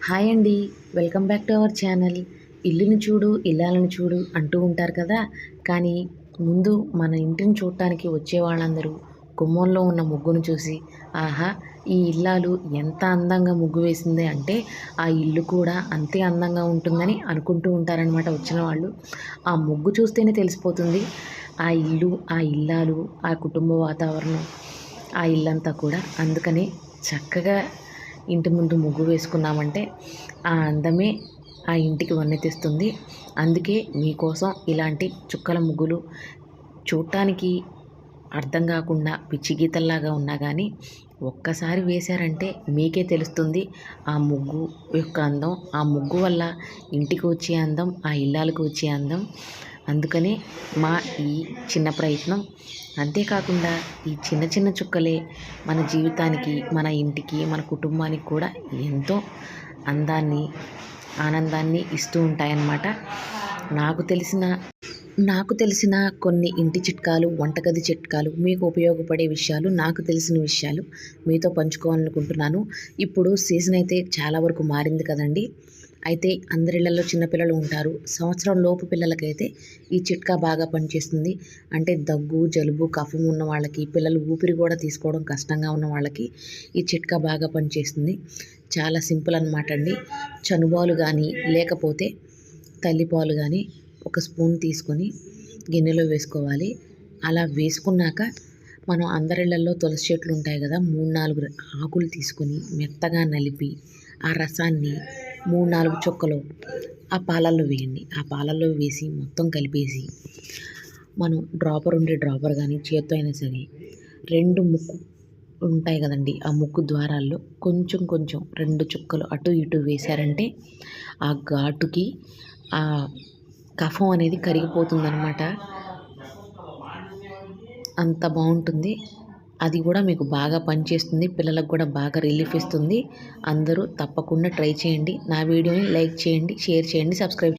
Hi అండి. Welcome back to our channel. ఇల్లుని చూడు ఇల్లాలను చూడు అంటూ ఉంటారు కదా. కానీ ముందు మన ఇంటిని చూడటానికి వచ్చే వాళ్ళందరూ గుమ్మంలో ఉన్న ముగ్గును చూసి ఆహా ఈ ఇల్లాలు ఎంత అందంగా ముగ్గు వేసింది అంటే ఆ ఇల్లు కూడా అంతే అందంగా ఉంటుందని అనుకుంటూ ఉంటారనమాట వచ్చిన వాళ్ళు. ఆ ముగ్గు చూస్తేనే తెలిసిపోతుంది ఆ ఇల్లు ఆ ఇల్లాలు ఆ కుటుంబ వాతావరణం ఆ ఇల్లంతా కూడా అందుకని చక్కగా ఇంటి ముందు ముగ్గు వేసుకున్నామంటే ఆ అందమే ఆ ఇంటికి వన్నె తెస్తుంది అందుకే మీకోసం ఇలాంటి చుక్కల ముగ్గులు చూడటానికి అర్థం కాకుండా పిచ్చి గీతల్లాగా ఉన్నా కానీ ఒక్కసారి వేశారంటే మీకే తెలుస్తుంది ఆ ముగ్గు యొక్క అందం ఆ ముగ్గు వల్ల ఇంటికి వచ్చే అందం ఆ ఇల్లాలకు వచ్చే అందం. అందుకనే మా ఈ చిన్న ప్రయత్నం. అంతేకాకుండా ఈ చిన్న చిన్న చుక్కలే మన జీవితానికి మన ఇంటికి మన కుటుంబానికి కూడా ఎంతో అందాన్ని ఆనందాన్ని ఇస్తూ ఉంటాయన్నమాట. నాకు తెలిసిన నాకు తెలిసిన కొన్ని ఇంటి చిట్కాలు వంటగది చిట్కాలు మీకు ఉపయోగపడే విషయాలు నాకు తెలిసిన విషయాలు మీతో పంచుకోవాలనుకుంటున్నాను. ఇప్పుడు సీజన్ అయితే చాలా వరకు మారింది కదండి. అయితే అందరిళ్ళలో చిన్నపిల్లలు ఉంటారు. సంవత్సరం లోపు పిల్లలకైతే ఈ చిట్కా బాగా పనిచేస్తుంది. అంటే దగ్గు జలుబు కఫం ఉన్న వాళ్ళకి పిల్లలు ఊపిరి కూడా తీసుకోవడం కష్టంగా ఉన్న వాళ్ళకి ఈ చిట్కా బాగా పనిచేస్తుంది. చాలా సింపుల్ అనమాట అండి. చనుబాలు కానీ లేకపోతే తల్లిపాలు కానీ ఒక స్పూన్ తీసుకొని గిన్నెలో వేసుకోవాలి. అలా వేసుకున్నాక మనం అందరిళ్ళలో తులసి చెట్లు ఉంటాయి కదా మూడు నాలుగు ఆకులు తీసుకొని మెత్తగా నలిపి ఆ రసాన్ని మూడు నాలుగు చుక్కలు. ఆ పాలల్లో వేయండి. ఆ పాలల్లో వేసి మొత్తం కలిపేసి మనం డ్రాపర్ ఉండే డ్రాపర్ కానీ చేత్తో అయినా సరే రెండు ముక్కు ఉంటాయి కదండి. ఆ ముక్కు ద్వారాల్లో కొంచెం కొంచెం రెండు చుక్కలు అటు ఇటు వేశారంటే ఆ ఘాటుకి ఆ కఫం అనేది కరిగిపోతుందన్నమాట. అంత బాగుంటుంది. అది కూడా మీకు బాగా పనిచేస్తుంది పిల్లలకు కూడా బాగా రిలీఫ్ ఇస్తుంది. అందరూ తప్పకుండా ట్రై చేయండి. నా వీడియోని లైక్ చేయండి షేర్ చేయండి సబ్స్క్రైబ్